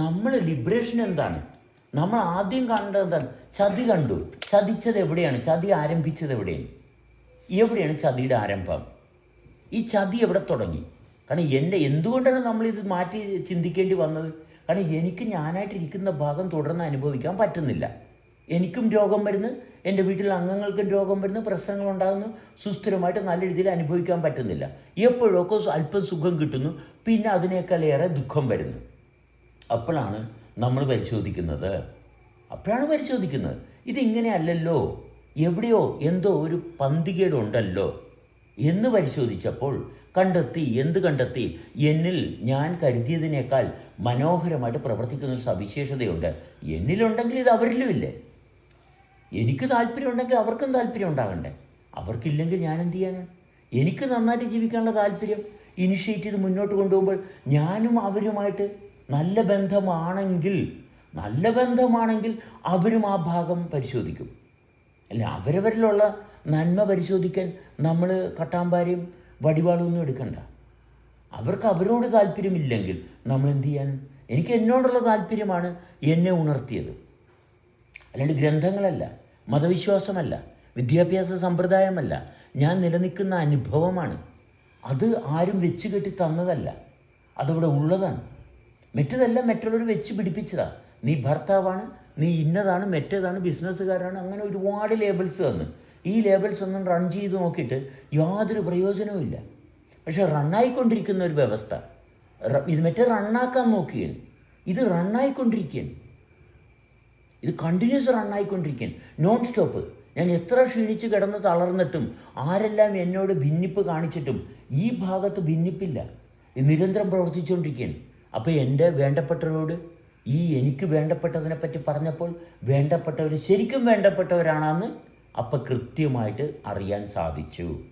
നമ്മൾ ലിബറേഷൻ എന്താണ്? നമ്മൾ ആദ്യം കണ്ടത് എന്താണ്? ചതി കണ്ടു. ചതിച്ചത് എവിടെയാണ്? ചതി ആരംഭിച്ചത് എവിടെയാണ്? എവിടെയാണ് ചതിയുടെ ആരംഭം? ഈ ചതി എവിടെ തുടങ്ങി? കാരണം എന്റെ എന്തുകൊണ്ടാണ് നമ്മൾ ഇത് മാറ്റി ചിന്തിക്കേണ്ടി വന്നത്? കാരണം എനിക്ക് ഞാനായിട്ടിരിക്കുന്ന ഭാഗം തുടർന്ന് അനുഭവിക്കാൻ പറ്റുന്നില്ല. എനിക്കും രോഗം വരുന്നു. എന്റെ വീട്ടിലെ അംഗങ്ങൾക്കും രോഗം വരുന്നു. പ്രശ്നങ്ങൾ ഉണ്ടാകുന്നു. സുസ്ഥിരമായിട്ട് നല്ല രീതിയിൽ അനുഭവിക്കാൻ പറ്റുന്നില്ല. എപ്പോഴൊക്കെ അല്പം സുഖം കിട്ടുന്നു. പിന്നെ അതിനേക്കാളേറെ ദുഃഖം വരുന്നു. അപ്പോഴാണ് നമ്മൾ പരിശോധിക്കുന്നത്. അപ്പോഴാണ് പരിശോധിക്കുന്നത്. ഇതിങ്ങനെ അല്ലല്ലോ. എവിടെയോ എന്തോ ഒരു പന്തികേടുണ്ടല്ലോ എന്ന് പരിശോധിച്ചപ്പോൾ കണ്ടെത്തി എന്ത് കണ്ടെത്തി? എന്നിൽ ഞാൻ കരുതിയതിനേക്കാൾ മനോഹരമായിട്ട് പ്രവർത്തിക്കുന്ന ഒരു സവിശേഷതയുണ്ട്. എന്നിലുണ്ടെങ്കിൽ ഇത് അവരിലുമില്ലേ? എനിക്ക് താല്പര്യമുണ്ടെങ്കിൽ അവർക്കും താല്പര്യം ഉണ്ടാകണ്ടേ? അവർക്കില്ലെങ്കിൽ ഞാൻ എന്ത് ചെയ്യാനാണ്? എനിക്ക് നന്നായിട്ട് ജീവിക്കാനുള്ള താല്പര്യം. ഇനിഷ്യേറ്റ് ചെയ്ത് മുന്നോട്ട് കൊണ്ടുപോകുമ്പോൾ ഞാനും അവരുമായിട്ട് നല്ല ബന്ധമാണെങ്കിൽ നല്ല ബന്ധമാണെങ്കിൽ അവരും ആ ഭാഗം പരിശോധിക്കും. അല്ല അവരവരിലുള്ള നന്മ പരിശോധിക്കാൻ നമ്മൾ കട്ടാമ്പാരയും വടിവാളൊന്നും എടുക്കണ്ട. അവർക്ക് അവരോട് താല്പര്യമില്ലെങ്കിൽ നമ്മൾ എന്ത് ചെയ്യാൻ എനിക്ക് എന്നോടുള്ള താല്പര്യമാണ് എന്നെ ഉണർത്തിയത്. അല്ലാണ്ട് ഗ്രന്ഥങ്ങളല്ല മതവിശ്വാസമല്ല വിദ്യാഭ്യാസ സമ്പ്രദായമല്ല ഞാൻ നിലനിൽക്കുന്ന അനുഭവമാണ്. അത് ആരും വെച്ച് കെട്ടി തന്നതല്ല. അതവിടെ ഉള്ളതാണ്. മറ്റതെല്ലാം മറ്റുള്ളവർ വെച്ച് പിടിപ്പിച്ചതാണ് നീ ഭർത്താവാണ് നീ ഇന്നതാണ് മറ്റേതാണ് ബിസിനസ്സുകാരാണ് അങ്ങനെ ഒരുപാട് ലേബിൾസ് തന്നു ഈ ലേബിൾസ് ഒന്നും റൺ ചെയ്ത് നോക്കിയിട്ട് യാതൊരു പ്രയോജനവും ഇല്ല. പക്ഷെ റണ്ണായിക്കൊണ്ടിരിക്കുന്ന ഒരു വ്യവസ്ഥ. ഇത് മറ്റേ റണ്ണാക്കാൻ നോക്കുകയാണ് ഇത് റണ്ണായിക്കൊണ്ടിരിക്കുകയാണ് ഇത് കണ്ടിന്യൂസ് റണ്ണായിക്കൊണ്ടിരിക്കുകയാണ് നോൺ സ്റ്റോപ്പ് ഞാൻ എത്ര ക്ഷീണിച്ച് കിടന്ന് തളർന്നിട്ടും ആരെല്ലാം എന്നോട് ഭിന്നിപ്പ് കാണിച്ചിട്ടും ഈ ഭാഗത്ത് ഭിന്നിപ്പില്ല. നിരന്തരം പ്രവർത്തിച്ചുകൊണ്ടിരിക്കുകയാണ് അപ്പോൾ എന്റെ വേണ്ടപ്പെട്ടവരോട് ഈ എനിക്ക് വേണ്ടപ്പെട്ടതിനെ പറ്റി പറഞ്ഞപ്പോൾ വേണ്ടപ്പെട്ടവർ ശരിക്കും വേണ്ടപ്പെട്ടവരാണെന്ന് അപ്പം കൃത്യമായിട്ട് അറിയാൻ സാധിച്ചു.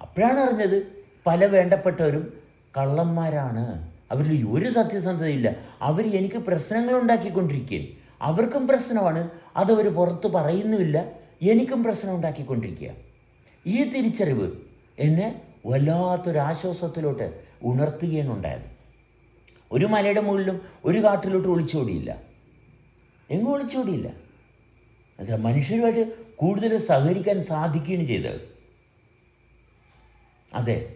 അപ്പോഴാണ് അറിഞ്ഞത് പല വേണ്ടപ്പെട്ടവരും കള്ളന്മാരാണ്. അവരിൽ ഒരു സത്യസന്ധതയില്ല. അവർ എനിക്ക് പ്രശ്നങ്ങൾ ഉണ്ടാക്കിക്കൊണ്ടിരിക്കുകയും അവർക്കും പ്രശ്നമാണ്. അതവർ പുറത്ത് പറയുന്നുമില്ല. എനിക്കും പ്രശ്നം ഉണ്ടാക്കിക്കൊണ്ടിരിക്കുക. ഈ തിരിച്ചറിവ് എന്നെ വല്ലാത്തൊരാശ്വാസത്തിലോട്ട് ഉണർത്തുകയാണ് ഉണ്ടായത്. ഒരു മലയുടെ മുകളിലും ഒരു കാട്ടിലോട്ട് ഒളിച്ചോടിയില്ല. എങ്ങും ഒളിച്ചോടിയില്ല. എന്നുവെച്ചാൽ മനുഷ്യരുമായിട്ട് കൂടുതൽ സഹകരിക്കാൻ സാധിക്കുകയാണ് ചെയ്തത്. അതെ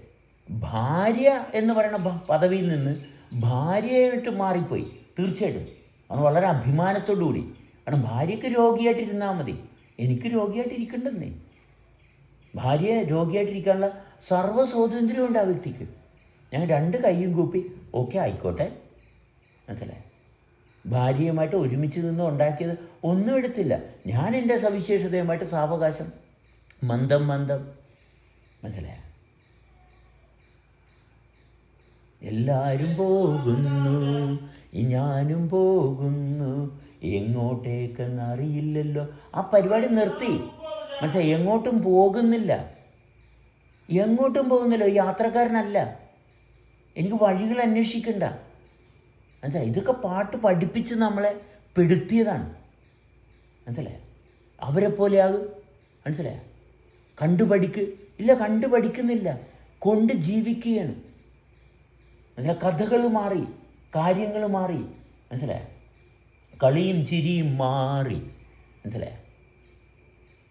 ഭാര്യ എന്ന് പറയുന്ന പദവിയിൽ നിന്ന് ഭാര്യയായിട്ട് മാറിപ്പോയി. തീർച്ചയായിട്ടും. അവൻ വളരെ അഭിമാനത്തോടു കൂടി. കാരണം ഭാര്യയ്ക്ക് രോഗിയായിട്ടിരുന്നാൽ മതി. എനിക്ക് രോഗിയായിട്ട് ഭാര്യയെ ഭാര്യ രോഗിയായിട്ടിരിക്കാനുള്ള സർവ സ്വാതന്ത്ര്യമുണ്ട് ആ വ്യക്തിക്ക്. ഞാൻ രണ്ട് കൈയും കൂപ്പി ഓക്കെ ആയിക്കോട്ടെ. മനസ്സിലായി ഭാര്യയുമായിട്ട് ഒരുമിച്ച് നിന്ന് ഉണ്ടാക്കിയത് ഒന്നും എടുത്തില്ല. ഞാൻ എന്റെ സവിശേഷതയുമായിട്ട് സാവകാശം. മന്ദം മന്ദം. മനസ്സിലായ? എല്ലാവരും പോകുന്നു ഞാനും പോകുന്നു. എങ്ങോട്ടേക്കെന്ന് അറിയില്ലല്ലോ ആ പരിപാടി നിർത്തി. മനസ്സിലായി? എങ്ങോട്ടും പോകുന്നില്ല. എങ്ങോട്ടും പോകുന്നില്ല. യാത്രക്കാരനല്ല. എനിക്ക് വഴികൾ അന്വേഷിക്കണ്ട. മനസ്സിലായി? ഇതൊക്കെ പാട്ട് പഠിപ്പിച്ച് നമ്മളെ പെടുത്തിയതാണ്. മനസ്സിലായ? അവരെ പോലെ പോലെയാകും. മനസ്സിലായ? കണ്ടുപഠിക്ക്. ഇല്ല കണ്ടുപഠിക്കുന്നില്ല. കൊണ്ട് ജീവിക്കുകയാണ്. മനസ്സിലായ? കഥകൾ മാറി കാര്യങ്ങൾ മാറി. മനസ്സിലായ? കളിയും ചിരിയും മാറി. മനസ്സിലായ?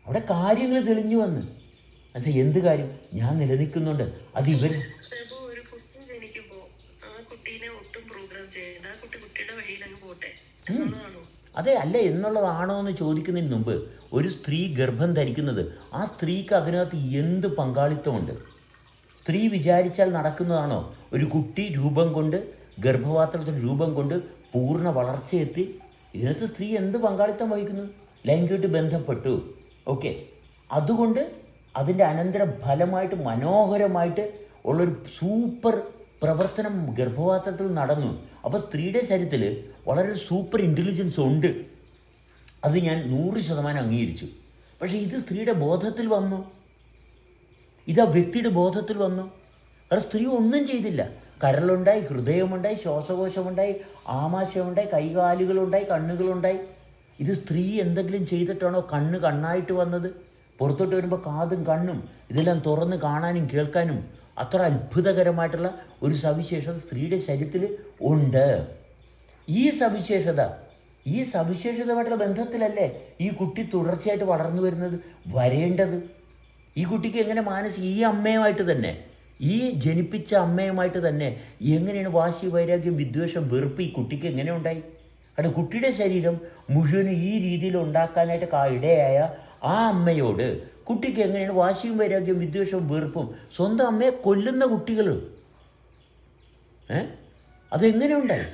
അവിടെ കാര്യങ്ങൾ തെളിഞ്ഞു വന്ന്. മനസ്സിലായി? എന്ത് കാര്യം? ഞാൻ നിലനിൽക്കുന്നുണ്ട്. അത് ഇവർ പ്രഭു ഒരു കുട്ടി ജനിക്കുമ്പോ ആ കുട്ടീനെ ഒട്ടും പ്രോഗ്രാം ചെയ്യണ്ട ആ കുട്ടി കുട്ടിയുടെ വഴിയിൽ അങ്ങ് പോട്ടെ എന്നുള്ളതാണോ? അതെ അല്ല എന്നുള്ളതാണോ എന്ന് ചോദിക്കുന്നതിന് മുമ്പ് ഒരു സ്ത്രീ ഗർഭം ധരിക്കുന്നത് ആ സ്ത്രീക്ക് അതിനകത്ത് എന്ത് പങ്കാളിത്തമുണ്ട്? സ്ത്രീ വിചാരിച്ചാൽ നടക്കുന്നതാണോ? ഒരു കുട്ടി രൂപം കൊണ്ട് ഗർഭപാത്രത്തിൽ രൂപം കൊണ്ട് പൂർണ വളർച്ചയെത്തി ഇതിനകത്ത് സ്ത്രീ എന്ത് പങ്കാളിത്തം വഹിക്കുന്നു? ലൈംഗികമായിട്ട് ബന്ധപ്പെട്ടു ഓക്കെ. അതുകൊണ്ട് അതിന്റെ അനന്തര ഫലമായിട്ട് മനോഹരമായിട്ട് ഉള്ളൊരു സൂപ്പർ പ്രവർത്തനം ഗർഭപാത്രത്തിൽ നടന്നു. അപ്പോൾ സ്ത്രീയുടെ ശരീരത്തിൽ വളരെ സൂപ്പർ ഇന്റലിജൻസ് ഉണ്ട്. അത് ഞാൻ നൂറ് ശതമാനം അംഗീകരിച്ചു. പക്ഷേ ഇത് സ്ത്രീയുടെ ബോധത്തിൽ വന്നു. ഇത് ആ വ്യക്തിയുടെ ബോധത്തിൽ വന്നു. കാരണം സ്ത്രീ ഒന്നും ചെയ്തില്ല. കരളുണ്ടായി ഹൃദയമുണ്ടായി ശ്വാസകോശമുണ്ടായി ആമാശയമുണ്ടായി കൈകാലുകളുണ്ടായി കണ്ണുകളുണ്ടായി. ഇത് സ്ത്രീ എന്തെങ്കിലും ചെയ്തിട്ടാണോ കണ്ണ് കണ്ണായിട്ട് വന്നത്? പുറത്തോട്ട് വരുമ്പോൾ കാതും കണ്ണും ഇതെല്ലാം തുറന്ന് കാണാനും കേൾക്കാനും അത്ര അത്ഭുതകരമായിട്ടുള്ള ഒരു സവിശേഷത സ്ത്രീയുടെ ശരീരത്തിൽ ഉണ്ട്. ഈ സവിശേഷത ഈ സവിശേഷതമായിട്ടുള്ള ബന്ധത്തിലല്ലേ ഈ കുട്ടി തുടർച്ചയായിട്ട് വളർന്നു വരുന്നത് വരേണ്ടത്? ഈ കുട്ടിക്ക് എങ്ങനെ മാനസിക ഈ അമ്മയുമായിട്ട് തന്നെ ഈ ജനിപ്പിച്ച അമ്മയുമായിട്ട് തന്നെ എങ്ങനെയാണ് വാശി വൈരാഗ്യം വിദ്വേഷം വെറുപ്പ് ഈ കുട്ടിക്ക് എങ്ങനെ ഉണ്ടായി? കാരണം കുട്ടിയുടെ ശരീരം മുഴുവനും ഈ രീതിയിൽ ഉണ്ടാക്കാനായിട്ട് ഇടയായ ആ അമ്മയോട് കുട്ടിക്ക് എങ്ങനെയാണ് വാശിയും വൈരാഗ്യവും വിദ്വേഷവും വെറുപ്പും? സ്വന്തം അമ്മയെ കൊല്ലുന്ന കുട്ടികൾ ഏ? അതെങ്ങനെ ഉണ്ടായി?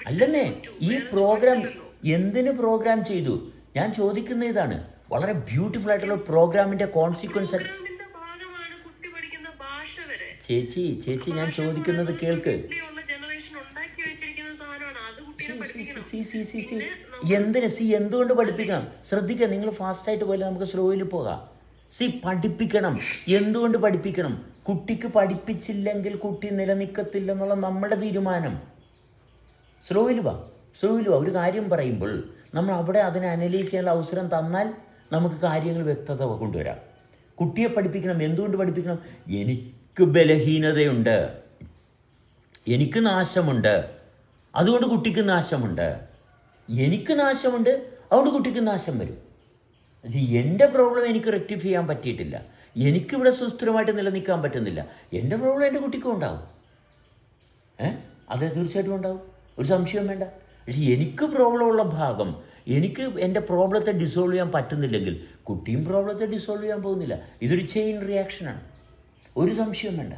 അല്ലെന്നേ ഈ പ്രോഗ്രാം. എന്തിന് പ്രോഗ്രാം ചെയ്തു? ഞാൻ ചോദിക്കുന്ന ഇതാണ്. വളരെ ബ്യൂട്ടിഫുൾ ആയിട്ടുള്ള പ്രോഗ്രാമിന്റെ കോൺസിക്വൻസ് ചേച്ചി ചേച്ചി ഞാൻ ചോദിക്കുന്നത് കേൾക്ക് ഉള്ള ജനറേഷൻ ഉണ്ടാക്കി വെച്ചിരിക്കുന്ന സാധനമാണ് അത് കുട്ടീനെ പഠിപ്പിക്കണം സി സി സി സി പിന്നെ എന്തിന്? സി എന്തുകൊണ്ട് പഠിപ്പിക്കണം? ശ്രദ്ധിക്കുക നിങ്ങൾ ഫാസ്റ്റായിട്ട് പോയാലും നമുക്ക് സ്ലോയിൽ പോകാം. സി പഠിപ്പിക്കണം. എന്തുകൊണ്ട് പഠിപ്പിക്കണം? കുട്ടിക്ക് പഠിപ്പിച്ചില്ലെങ്കിൽ കുട്ടി നിലനിൽക്കത്തില്ലെന്നുള്ള നമ്മുടെ തീരുമാനം. സ്ലോയിൽ വാ. സ്ലോയിൽ വാ. ഒരു കാര്യം പറയുമ്പോൾ നമ്മൾ അവിടെ അതിനെ അനലൈസ് ചെയ്യാനുള്ള അവസരം തന്നാൽ നമുക്ക് കാര്യങ്ങൾ വ്യക്തത കൊണ്ടുവരാം. കുട്ടിയെ പഠിപ്പിക്കണം. എന്തുകൊണ്ട് പഠിപ്പിക്കണം? എനിക്ക് ബലഹീനതയുണ്ട്. എനിക്ക് നാശമുണ്ട്. അതുകൊണ്ട് കുട്ടിക്ക് നാശമുണ്ട്. എനിക്ക് നാശമുണ്ട് അതുകൊണ്ട് കുട്ടിക്ക് നാശം വരും. ഇത് എന്റെ പ്രോബ്ലം എനിക്ക് റെക്ടിഫൈ ചെയ്യാൻ പറ്റിയിട്ടില്ല. എനിക്കിവിടെ സുസ്ഥിരമായിട്ട് നിലനിൽക്കാൻ പറ്റുന്നില്ല. എന്റെ പ്രോബ്ലം എന്റെ കുട്ടിക്കും ഉണ്ടാവും. ഏ? അതെ തീർച്ചയായിട്ടും ഉണ്ടാവും. ഒരു സംശയം വേണ്ട. പക്ഷേ എനിക്ക് പ്രോബ്ലമുള്ള ഭാഗം എനിക്ക് എന്റെ പ്രോബ്ലത്തെ ഡിസോൾവ് ചെയ്യാൻ പറ്റുന്നില്ലെങ്കിൽ കുട്ടിയും പ്രോബ്ലത്തെ ഡിസോൾവ് ചെയ്യാൻ പോകുന്നില്ല. ഇതൊരു ചെയിൻ റിയാക്ഷനാണ് ഒരു സംശയം വേണ്ട.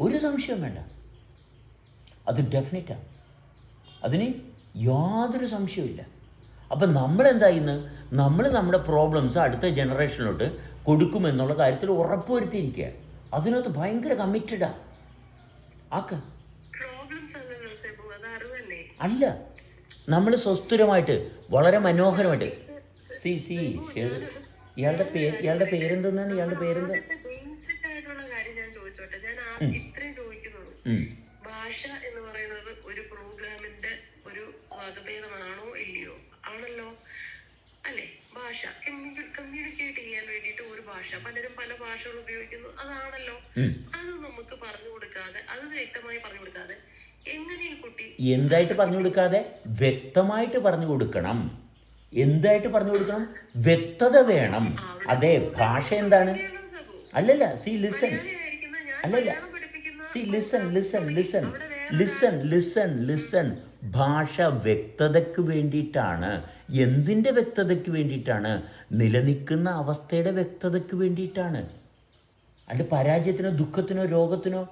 ഒരു സംശയം വേണ്ട. അത് ഡെഫിനറ്റാണ് അതിന് യാതൊരു സംശയവുമില്ല. അപ്പം നമ്മളെന്താ ഇന്ന്? നമ്മൾ നമ്മുടെ പ്രോബ്ലംസ് അടുത്ത ജനറേഷനിലോട്ട് കൊടുക്കുമെന്നുള്ള കാര്യത്തിൽ ഉറപ്പുവരുത്തിയിരിക്കുക അതിനകത്ത് ഭയങ്കര കമ്മിറ്റഡാ ആക്ക. അല്ല നമ്മൾ സ്വസ്ഥിരമായിട്ട് വളരെ മനോഹരമായിട്ട്. സി സി ഇയാളുടെ പേര് ഇയാളുടെ പേരെന്തെന്നാണ്? ഇയാളുടെ പേരെന്താ? ഇത്രയും ചോദിക്കുന്നുള്ളൂ ഉം. ഭാഷ എന്ന് പറയുന്നത് ഒരു പ്രോഗ്രാമിന്റെ ഒരു വകഭേദമാണോ ഇല്ലയോ ആണല്ലോ അല്ലേ ഭാഷ കമ്മ്യൂണിക്കേറ്റ് ചെയ്യാൻ വേണ്ടിയിട്ട് ഒരു ഭാഷ പലരും പല ഭാഷകൾ ഉപയോഗിക്കുന്നു. അതാണല്ലോ. അത് നമുക്ക് പറഞ്ഞു കൊടുക്കാതെ അത് വ്യക്തമായി പറഞ്ഞു കൊടുക്കാതെ എങ്ങനെ കുട്ടി എന്തായിട്ട് പറഞ്ഞു കൊടുക്കാതെ? വ്യക്തമായിട്ട് പറഞ്ഞു കൊടുക്കണം. എന്തായിട്ട് പറഞ്ഞു കൊടുക്കണം? വ്യക്തത വേണം. അതെ ഭാഷ എന്താണ്? അല്ലല്ല സി ലിസൺ അല്ലല്ല. See listen listen listen listen listen listen ഭാഷ വ്യക്തതയ്ക്ക് വേണ്ടിയിട്ടാണ്. എന്തിന്റെ വ്യക്തതയ്ക്ക് വേണ്ടിയിട്ടാണ്? നിലനിൽക്കുന്ന അവസ്ഥയുടെ വ്യക്തതയ്ക്ക് വേണ്ടിയിട്ടാണ്. അല്ല പരാജയത്തിനോ ദുഃഖത്തിനോ രോഗത്തിനോ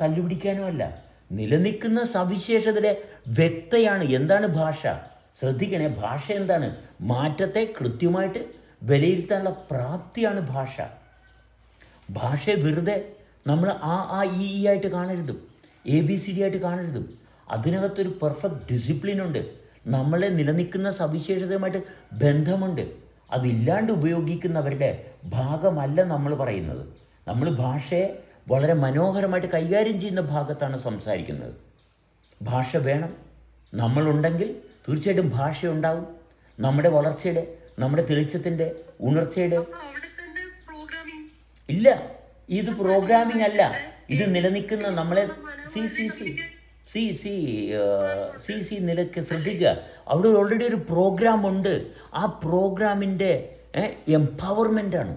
തല്ലുപിടിക്കാനോ അല്ല. നിലനിൽക്കുന്ന സവിശേഷതയുടെ വ്യക്തയാണ് എന്താണ് ഭാഷ. ശ്രദ്ധിക്കണേ ഭാഷ എന്താണ്? മാറ്റത്തെ കൃത്യമായിട്ട് വിലയിരുത്താനുള്ള പ്രാപ്തിയാണ് ഭാഷ. ഭാഷയെ വെറുതെ നമ്മൾ ആ ആ ഇ ആയിട്ട് കാണരുതും. എ ബി സി ഡി ആയിട്ട് കാണരുതും. അതിനകത്തൊരു പെർഫെക്റ്റ് ഡിസിപ്ലിൻ ഉണ്ട്. നമ്മളെ നിലനിൽക്കുന്ന സവിശേഷതയുമായിട്ട് ബന്ധമുണ്ട്. അതില്ലാണ്ട് ഉപയോഗിക്കുന്നവരുടെ ഭാഗമല്ല നമ്മൾ പറയുന്നത്. നമ്മൾ ഭാഷയെ വളരെ മനോഹരമായിട്ട് കൈകാര്യം ചെയ്യുന്ന ഭാഗത്താണ് സംസാരിക്കുന്നത്. ഭാഷ വേണം. നമ്മളുണ്ടെങ്കിൽ തീർച്ചയായിട്ടും ഭാഷ ഉണ്ടാവും നമ്മുടെ വളർച്ചയുടെ നമ്മുടെ തെളിച്ചത്തിന്റെ ഉണർച്ചയുടെ ഇല്ല. ഇത് പ്രോഗ്രാമിംഗ് അല്ല. ഇത് നിലനിൽക്കുന്ന നമ്മളെ see see see. See see see see നിലയ്ക്ക് ശ്രദ്ധിക്കുക. അവിടെ ഓൾറെഡി ഒരു പ്രോഗ്രാം ഉണ്ട്. ആ പ്രോഗ്രാമിന്റെ ആണ്.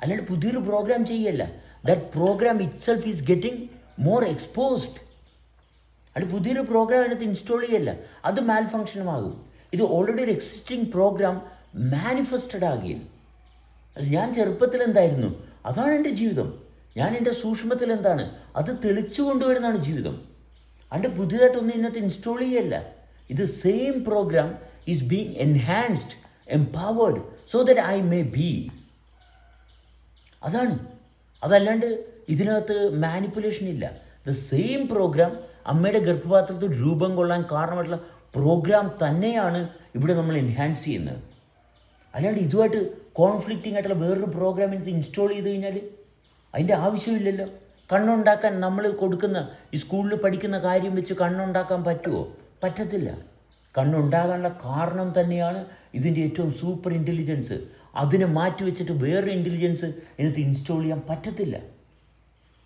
അല്ലാണ്ട് പുതിയൊരു പ്രോഗ്രാം ചെയ്യല്ല. That program itself is getting more exposed അത് പുതിയൊരു പ്രോഗ്രാം അതിനകത്ത് ഇൻസ്റ്റാൾ ചെയ്യല്ല. അത് മാൽ ഫങ്ഷനുമാകും ഇത് ഓൾറെഡി ഒരു എക്സിസ്റ്റിംഗ് പ്രോഗ്രാം മാനിഫെസ്റ്റഡ് ആകുകയും അത് ഞാൻ ചെറുപ്പത്തിൽ എന്തായിരുന്നു? അതാണ് എന്റെ ജീവിതം. ഞാൻ എന്റെ സൂക്ഷ്മത്തിൽ എന്താണ്? അത് തെളിച്ചു കൊണ്ടുവരുന്നതാണ് ജീവിതം. അതിന്റെ പുതിയതായിട്ടൊന്നും ഇന്നത്തെ ഇൻസ്റ്റാൾ ചെയ്യല്ല. ഇത് same program is being enhanced empowered so that I may be അതാണ്. അതല്ലാണ്ട് ഇതിനകത്ത് മാനിപ്പുലേഷൻ ഇല്ല. ദ സെയിം പ്രോഗ്രാം അമ്മയുടെ ഗർഭപാത്രത്തിൽ രൂപം കൊള്ളാൻ കാരണമായിട്ടുള്ള പ്രോഗ്രാം തന്നെയാണ് ഇവിടെ നമ്മൾ എൻഹാൻസ് ചെയ്യുന്നത്. അല്ലാണ്ട് ഇതുമായിട്ട് കോൺഫ്ലിക്റ്റിംഗ് ആയിട്ടുള്ള വേറൊരു പ്രോഗ്രാം ഇതിനകത്ത് ഇൻസ്റ്റാൾ ചെയ്ത് കഴിഞ്ഞാൽ അതിന്റെ ആവശ്യമില്ലല്ലോ. കണ്ണുണ്ടാക്കാൻ നമ്മൾ കൊടുക്കുന്ന ഈ സ്കൂളിൽ പഠിക്കുന്ന കാര്യം വെച്ച് കണ്ണുണ്ടാക്കാൻ പറ്റുമോ പറ്റത്തില്ല. കണ്ണുണ്ടാകാനുള്ള കാരണം തന്നെയാണ് ഇതിന്റെ ഏറ്റവും സൂപ്പർ ഇന്റലിജൻസ് അതിനെ മാറ്റി വെച്ചിട്ട് വേറൊരു ഇന്റലിജൻസ് ഇതിനകത്ത് ഇൻസ്റ്റാൾ ചെയ്യാൻ പറ്റത്തില്ല.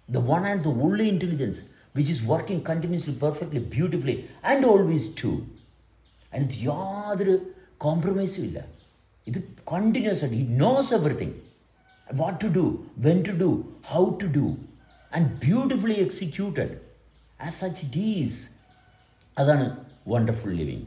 The one and the only intelligence which is working continuously perfectly beautifully and always to അതിനകത്ത് യാതൊരു കോംപ്രമൈസും ഇല്ല. ഇത് കണ്ടിന്യൂസ് ആയിട്ട് ഈ knows everything what to do when to do how to do and beautifully executed. As such, it is. അതാണ് wonderful living.